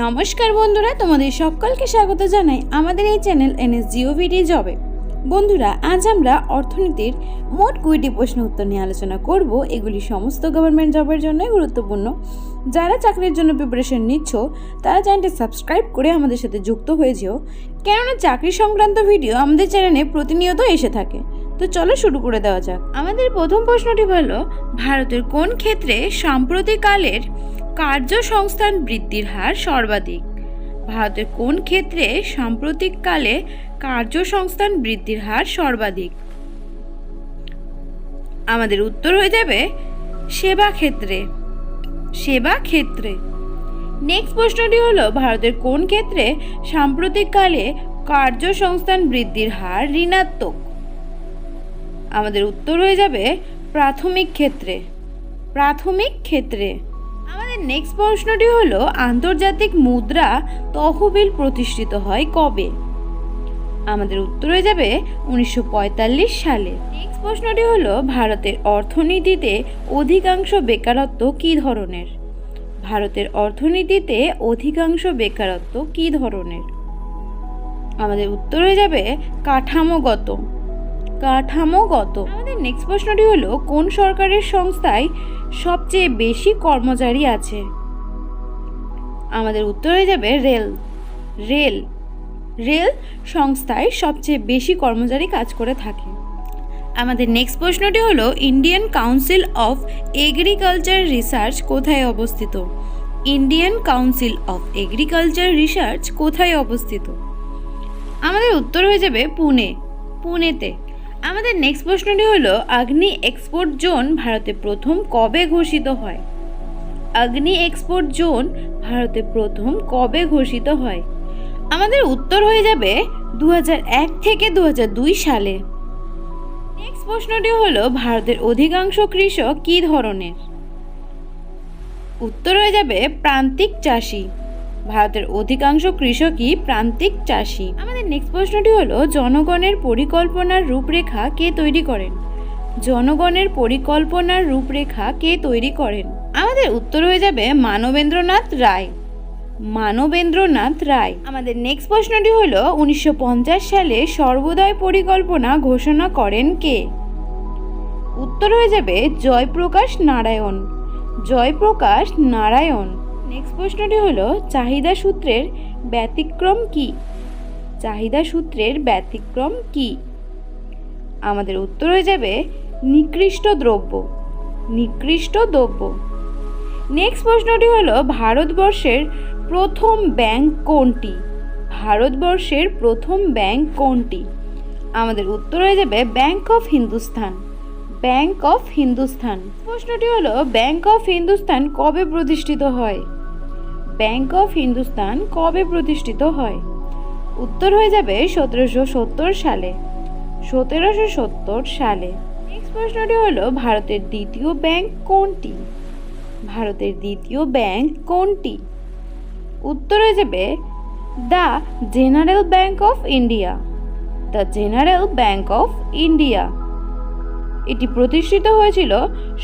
নমস্কার বন্ধুরা, তোমাদের সকলকে স্বাগত জানাই আমাদের এই চ্যানেল এনএস জিওভিডি জবে। বন্ধুরা, আজ আমরা অর্থনীতির মোট কুড়িটি প্রশ্ন উত্তর নিয়ে আলোচনা করব। এগুলি সমস্ত গভর্নমেন্ট জবের জন্যই গুরুত্বপূর্ণ। যারা চাকরির জন্য প্রিপারেশন নিচ্ছ, তারা চ্যানেলটি সাবস্ক্রাইব করে আমাদের সাথে যুক্ত হয়ে যেও। কেননা, চাকরি সংক্রান্ত ভিডিও আমাদের চ্যানেলে প্রতিনিয়ত এসে থাকে। তো চলো শুরু করে দেওয়া যাক। আমাদের প্রথম প্রশ্নটি হলো, ভারতের কোন ক্ষেত্রে সাম্প্রতিককালের কার্যসংস্থান বৃদ্ধির হার সর্বাধিক। ভারতের কোন ক্ষেত্রে সাম্প্রতিককালে কার্যসংস্থান বৃদ্ধির হার সর্বাধিক? আমাদের উত্তর হয়ে যাবে সেবা ক্ষেত্রে। সেবা ক্ষেত্রে। নেক্সট প্রশ্নটি হলো, ভারতের কোন ক্ষেত্রে সাম্প্রতিককালে কার্যসংস্থান বৃদ্ধির হার ঋণাত্মক? আমাদের উত্তর হয়ে যাবে প্রাথমিক ক্ষেত্রে। প্রাথমিক ক্ষেত্রে। নেক্সট প্রশ্নটি হলো, আন্তর্জাতিক মুদ্রা তহবিল প্রতিষ্ঠিত হয় কবে? আমাদের উত্তর যাবে উনিশশো পঁয়তাল্লিশ সালে। নেক্সট প্রশ্নটি হলো, ভারতের অর্থনীতিতে অধিকাংশ বেকারত্ব কী ধরনের? ভারতের অর্থনীতিতে অধিকাংশ বেকারত্ব কী ধরনের? আমাদের উত্তর হয়ে যাবে কাঠামোগত। কাঠামোগত। আমাদের নেক্সট প্রশ্নটি হলো, কোন সরকারের সংস্থায় সবচেয়ে বেশি কর্মচারী আছে? আমাদের উত্তর হয়ে যাবে রেল। রেল। রেল সংস্থায় সবচেয়ে বেশি কর্মচারী কাজ করে থাকে। আমাদের নেক্সট প্রশ্নটি হলো Indian Council of Agriculture Research কোথায় অবস্থিত? Indian Council of Agriculture Research কোথায় অবস্থিত? আমাদের উত্তর হয়ে যাবে পুনে। পুনেতে। আমাদের নেক্সট প্রশ্নটি হলো, আগ্নি এক্সপোর্ট জোন ভারতে প্রথম কবে ঘোষিত হয়? আগ্নি এক্সপোর্ট জোন ভারতে প্রথম কবে ঘোষিত হয়? আমাদের উত্তর হয়ে যাবে দু হাজার এক থেকে দু হাজার দুই সালে। নেক্সট প্রশ্নটি হলো, ভারতের অধিকাংশ কৃষক কী ধরনের? উত্তর হয়ে যাবে প্রান্তিক চাষি। ভারতের অধিকাংশ কৃষকই প্রান্তিক চাষি। আমাদের নেক্সট প্রশ্নটি হলো, জনগণের পরিকল্পনার রূপরেখা কে তৈরি করেন? জনগণের পরিকল্পনার রূপরেখা কে তৈরি করেন? আমাদের উত্তর হয়ে যাবে মানবেন্দ্রনাথ রায়। মানবেন্দ্রনাথ রায়। আমাদের নেক্সট প্রশ্নটি হলো, উনিশশো পঞ্চাশ সালে সর্বোদয় পরিকল্পনা ঘোষণা করেন কে? উত্তর হয়ে যাবে, জয়প্রকাশ নারায়ণ। জয়প্রকাশ নারায়ণ। নেক্সট প্রশ্নটি হলো, চাহিদা সূত্রের ব্যতিক্রম কি? চাহিদা সূত্রের ব্যতিক্রম কি? আমাদের উত্তর হয়ে যাবে, নিকৃষ্ট দ্রব্য। নিকৃষ্ট দ্রব্য। নেক্সট প্রশ্নটি হলো, ভারতবর্ষের প্রথম ব্যাংক কোনটি? ভারতবর্ষের প্রথম ব্যাংক কোনটি? আমাদের উত্তর হয়ে যাবে, Bank of Hindustan Bank of Hindustan প্রশ্নটি হলো, ব্যাংক অফ হিন্দুস্তান কবে প্রতিষ্ঠিত হয়? ব্যাংক অফ হিন্দুস্তান কবে প্রতিষ্ঠিত হয়? উত্তর হয়ে যাবে সতেরোশো সত্তর সালে। সতেরোশো সত্তর সালে। নেক্সট প্রশ্নটি হলো, ভারতের দ্বিতীয় ব্যাংক কোনটি? ভারতের দ্বিতীয় ব্যাংক কোনটি? উত্তর হয়ে যাবে, the General Bank of India. The General Bank of India. এটি প্রতিষ্ঠিত হয়েছিল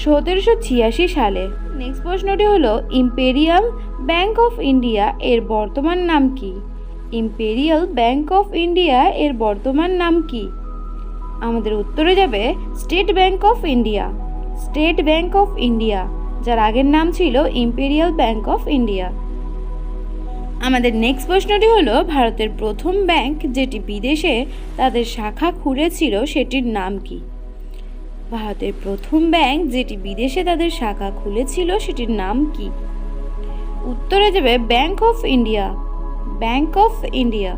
সতেরোশো ছিয়াশি সালে। নেক্সট প্রশ্নটি হলো ইম্পেরিয়াল ব্যাংক অফ ইন্ডিয়া এর বর্তমান নাম কি? ইম্পেরিয়াল ব্যাংক অফ ইন্ডিয়া এর বর্তমান নাম কি? আমাদের উত্তরে যাবে State Bank of India State Bank of India যার আগের নাম ছিল ইম্পেরিয়াল ব্যাংক অফ ইন্ডিয়া আমাদের নেক্সট প্রশ্নটি হলো, ভারতের প্রথম ব্যাংক যেটি বিদেশে তাদের শাখা খুলেছিল, সেটির নাম কি? ভারতের প্রথম ব্যাংক যেটি বিদেশে তাদের শাখা খুলেছিল, সেটির নাম কি? উত্তরে যাবে Bank of India Bank of India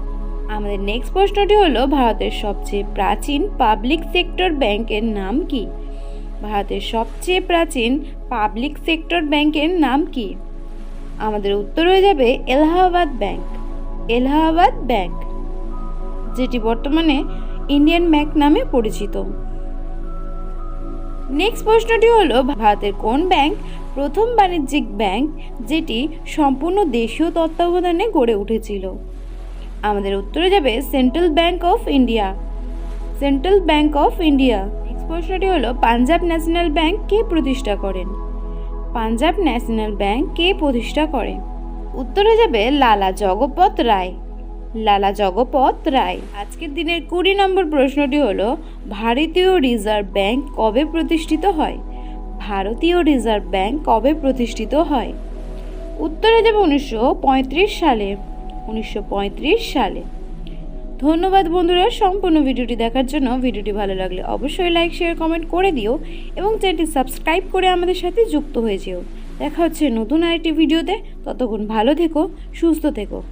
আমাদের নেক্সট প্রশ্নটি হলো, ভারতের সবচেয়ে প্রাচীন পাবলিক সেক্টর ব্যাংকের নাম কি? ভারতের সবচেয়ে প্রাচীন পাবলিক সেক্টর ব্যাংকের নাম কি? আমাদের উত্তর হয়ে যাবে এলাহাবাদ ব্যাংক এলাহাবাদ ব্যাংক যেটি বর্তমানে ইন্ডিয়ান ব্যাংক নামে পরিচিত। নেক্সট প্রশ্নটি হলো, ভারতের কোন ব্যাংক প্রথম বাণিজ্যিক ব্যাংক যেটি সম্পূর্ণ দেশীয় তত্ত্বাবধানে গড়ে উঠেছিল? আমাদের উত্তরে যাবে Central Bank of India Central Bank of India next প্রশ্নটি হলো পাঞ্জাব ন্যাশনাল ব্যাংক কে প্রতিষ্ঠা করেন? পাঞ্জাব ন্যাশনাল ব্যাংক কে প্রতিষ্ঠা করে উত্তরে যাবে, লালা জগপত রায়। লালা জগপত রায়। আজকের দিনের কুড়ি নম্বর প্রশ্নটি হলো, ভারতীয় রিজার্ভ ব্যাংক কবে প্রতিষ্ঠিত হয়? ভারতীয় রিজার্ভ ব্যাংক কবে প্রতিষ্ঠিত হয়? উত্তরে যাবে উনিশশো সালে। উনিশশো পঁয়ত্রিশ সালে। ধন্যবাদ বন্ধুরা সম্পূর্ণ ভিডিওটি দেখার জন্য। ভিডিওটি ভালো লাগলে অবশ্যই লাইক, শেয়ার, কমেন্ট করে দিও এবং চ্যানেলটি সাবস্ক্রাইব করে আমাদের সাথে যুক্ত হয়ে যেও। দেখা হচ্ছে নতুন আরেকটি ভিডিওতে। ততক্ষণ ভালো থেকো, সুস্থ থেকো।